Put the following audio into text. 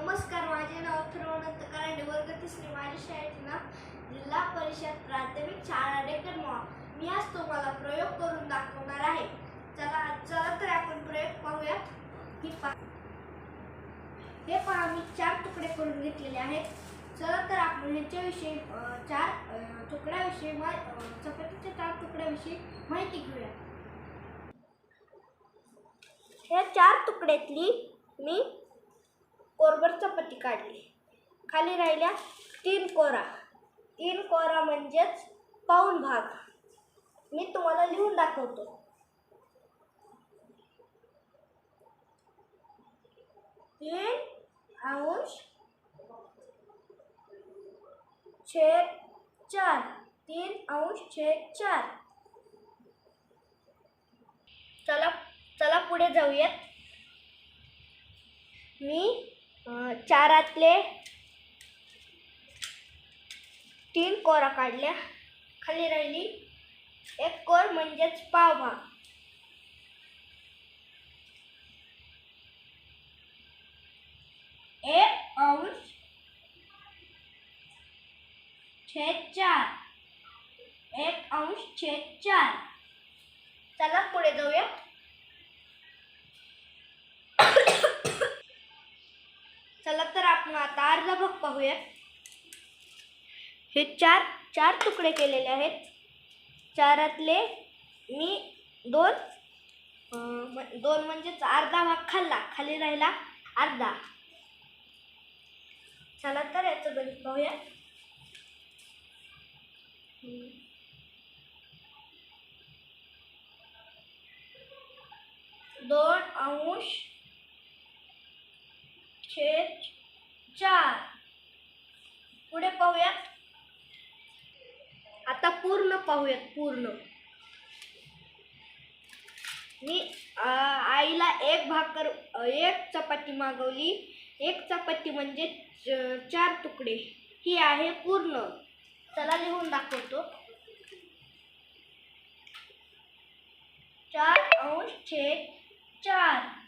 नमस्कार माझे नाव अथर्वनंत कराडे वर्ग तिसरी माझ्या शाळेचे नाव जिल्हा परिषद प्राथमिक शाळा डेक्कन मी आज तुम्हाला प्रयोग करून दाखवणार आहे. चला चला तर आपण प्रयोग पाहूयात. ही पा हे पहा मी चार तुकडे करून घेतलेले आहेत. चला तर आपण ह्याच्याविषयी चार तुकड्याविषयी मा चपातीच्या चार तुकड्याविषयी माहिती घेऊया. या चार तुकड्यातली मी कोरभर चपाती काढली. खाली राहिल्या तीन कोरा. तीन कोरा म्हणजेच पाऊण भाग मी तुम्हाला लिहून दाखवतो. तीन अंश छेद चार. तीन अंश छेद चार. चला चला पुढे जाऊयात. मी चारातले तीन कोरा काढल्या. खाली राहिली एक कोर म्हणजेच पावभाग एक अंश छेद चार. एक अंश छेद चार. चला पुढे जाऊया. चला तर आपण आता अर्धा भाग पाहूया. हे चार चार तुकडे केलेले आहेत. चारातले मी दोन दोन म्हणजेच अर्धा भाग खाल्ला खाली राहिला अर्धा. चला तर याचं गणित पाहूया. दोन अंश छेद चार. पुढे पाहूयात आता पूर्ण पाहूयात पूर्ण. मी आईला एक भाकर एक चपाती मागवली. एक चपाती म्हणजे च- चार तुकडे. ही आहे पूर्ण. चला लिहून दाखवतो. चार अंश छेद चार.